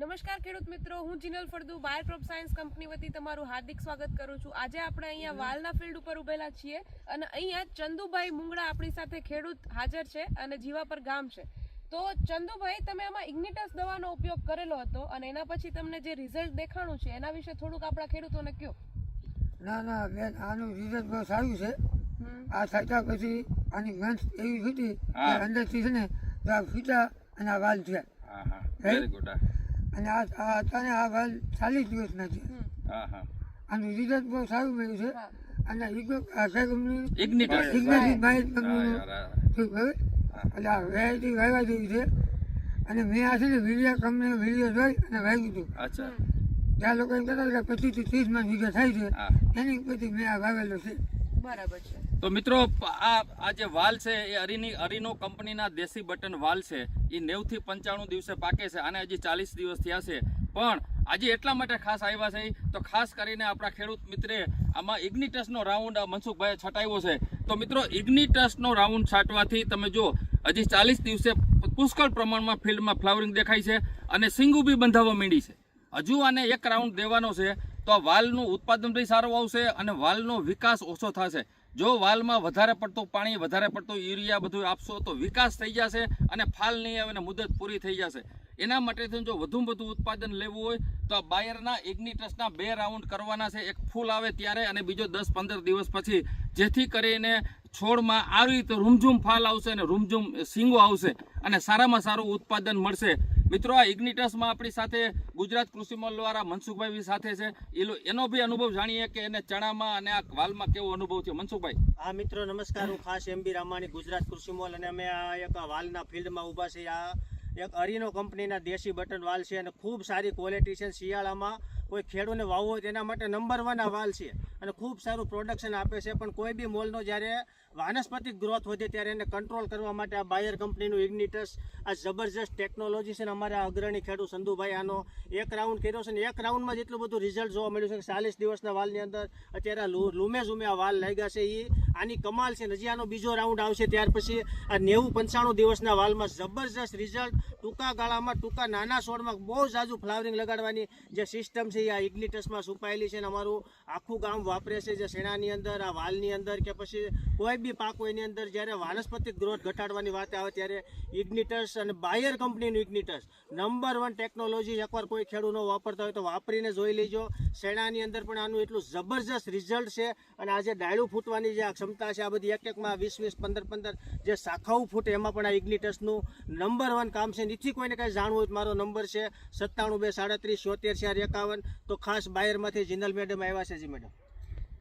નમસ્કાર ખેડૂત મિત્રો હું Jinal Phaldu Bayer crop science company વતી તમારું હાર્દિક સ્વાગત કરું છું. આજે આપણે અહીંયા વાલના ફિલ્ડ ઉપર ઉભેલા છીએ અને અહીંયા ચંદુભાઈ મુંગડા આપણી સાથે ખેડૂત હાજર છે અને જીવાપર ગામ છે. તો ચંદુભાઈ તમે આમાં ઇગ્નિટસ દવાનો ઉપયોગ કરેલો હતો અને એના પછી તમને જે રિઝલ્ટ દેખાણું છે એના વિશે થોડુંક આપણા ખેડૂતોને કયો? ના ના બેન આનું રિઝલ્ટ બહુ સારું છે. આ થતા પછી આની ગંધ એવી હતી અંદર. અંદરથી છે ને તો આ ફીટા અને આ વાલ છે હા હા. વેરી ગુડ અને આ આ અત્યારે આ વાલ ચાલીસ દિવસના છે. હા હા. આનું રિઝલ્ટ બહુ સારું મળ્યું છે. અને ઈગો આ કઈ કંપની ઇગ્નિટસ કંપનીનું. એટલે આ વેરાયટી વાવવા જેવી છે. અને મેં આ છે ને વીડિયો કંપનીનો વીડિયો જોઈ અને વાવ્યું હતું ત્યાં લોકો એમ કહેતા હતા કે પચીસથી ત્રીસમાં વીઘા થાય છે. એની પછી મેં આ વાવેલો છે. બરાબર તો મિત્રો, આ આ જે વાલ છે, એ અરીની અરીનો કંપનીના દેશી બટન વાલ છે. એ નેવથી પંચાણું દિવસે પાકે છે. અને હજી ચાલીસ દિવસ થયા છે. પણ આજે એટલા માટે ખાસ આવ્યા છે તો ખાસ કરીને આપણા ખેડૂત મિત્રે આમાં ઇગ્નિટસનો રાઉન્ડ મનસુખભાઈએ છટાવ્યો છે. તો મિત્રો, ઇગ્નિટસનો રાઉન્ડ છાંટવાથી તમે જો હજી ચાલીસ દિવસે પુષ્કળ પ્રમાણમાં ફિલ્ડમાં ફ્લાવરિંગ દેખાય છે અને સિંગુ બી બંધાવવા માંડી છે. હજુ આને એક રાઉન્ડ દેવાનો છે. તો વાલનું ઉત્પાદન બી સારું આવશે અને વાલનો વિકાસ ઓછો થશે. જો વાલમાં વધારે પડતું પાણી, વધારે પડતું યુરિયા બધું આપશો તો વિકાસ થઈ જશે અને ફાલ નહીં આવે અને મુદત પૂરી થઈ જશે. એના માટે જો વધુમાં વધુ ઉત્પાદન લેવું હોય તો બાયરના ઇગ્નિટસના બે રાઉન્ડ કરવાના છે. એક ફૂલ આવે ત્યારે અને બીજો દસ પંદર દિવસ પછી. જેથી કરીને છોડમાં આવી રીતે રૂમઝૂમ ફાલ આવશે અને રૂમઝૂમ સિંગો આવશે અને સારામાં સારું ઉત્પાદન મળશે. મિત્રો, આ ઇગ્નિટસમાં આપણી સાથે ગુજરાત કૃષિ દ્વારા મનસુખભાઈ સાથે છે. એનો બી અનુભવ જાણીએ કે એને ચણામાં અને આ વાલમાં કેવો અનુભવ છે? મનસુખભાઈ. હા, મિત્રો, નમસ્કાર. હું ખાસ એમબી રામાણી, ગુજરાત કૃષિ મોલ, અને અમે આ એક વાલના ફિલ્ડમાં ઊભા છીએ. આ એક અરીનો કંપનીના દેશી બટન વાલ છે અને ખૂબ સારી ક્વોલિટી છે. શિયાળામાં કોઈ ખેડૂને વાવવો હોય તેના માટે નંબર વન આ વાલ છે અને ખૂબ સારું પ્રોડક્શન આપે છે. પણ કોઈ બી મોલનો જ્યારે વાનસ્પતિક ગ્રોથ વધે ત્યારે એને કંટ્રોલ કરવા માટે આ બાયર કંપનીનું ઇગ્નિટસ આ જબરજસ્ત ટેકનોલોજી છે ને અમારા અગ્રણી ખેડૂત સંધુભાઈ આનો એક રાઉન્ડ કર્યો છે ને એક રાઉન્ડમાં જેટલું બધું રિઝલ્ટ જોવા મળ્યું છે ચાલીસ દિવસના વાલની અંદર અત્યારે લૂમે ઝૂમે આ વાલ લાગ્યા છે. એ આની કમાલ છે. હજી બીજો રાઉન્ડ આવશે ત્યાર પછી આ નેવું પંચાણું દિવસના વાલમાં જબરજસ્ત રિઝલ્ટ ટૂંકા ગાળામાં, ટૂંકા નાના છોડમાં બહુ જાજુ ફ્લાવરિંગ લગાડવાની જે સિસ્ટમ છે, એ આ ઇગ્નિટસમાં છુપાયેલી છે અને અમારું આખું ગામ વાપરે છે. જે શેણાની અંદર, આ વાલની અંદર કે પછી કોઈ બી પાક હોય એની અંદર જ્યારે વાનસ્પતિક ગ્રોથ ઘટાડવાની વાત આવે ત્યારે ઇગ્નિટસ અને બાયર કંપનીનું ઇગ્નિટસ નંબર વન ટેકનોલોજી એકવાર કોઈ ખેડૂતો વાપરતા હોય તો વાપરીને જોઈ લેજો. શેણાની અંદર પણ આનું એટલું જબરજસ્ત રિઝલ્ટ છે અને આજે ડાયડું ફૂટવાની જે ક્ષમતા છે આ બધી એક એકમાં વીસ વીસ, પંદર પંદર જે શાખાઓ ફૂટે, એમાં પણ આ ઇગ્નિટસનું નંબર વન કામ છે. નથી કોઈને કાંઈ જાણવું હોય મારો નંબર છે સત્તાણું બે સાડત્રીસ છોતેર ચાર એકાવન. તો ખાસ બાયરમાંથી જિનલ મેડમ આવ્યા છે જી મેડમ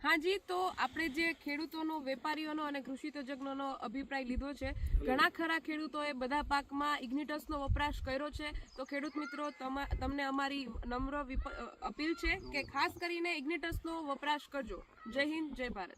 હાજી તો આપણે જે ખેડૂતોનો, વેપારીઓનો અને કૃષિ તજજ્ઞોનો અભિપ્રાય લીધો છે, ઘણા ખરા ખેડૂતોએ બધા પાકમાં ઇગ્નિટસનો વપરાશ કર્યો છે. તો ખેડૂત મિત્રો, તમા- તમને અમારી નમ્ર અપીલ છે કે ખાસ કરીને ઇગ્નિટસનો વપરાશ કરજો. જય હિન્દ, જય ભારત.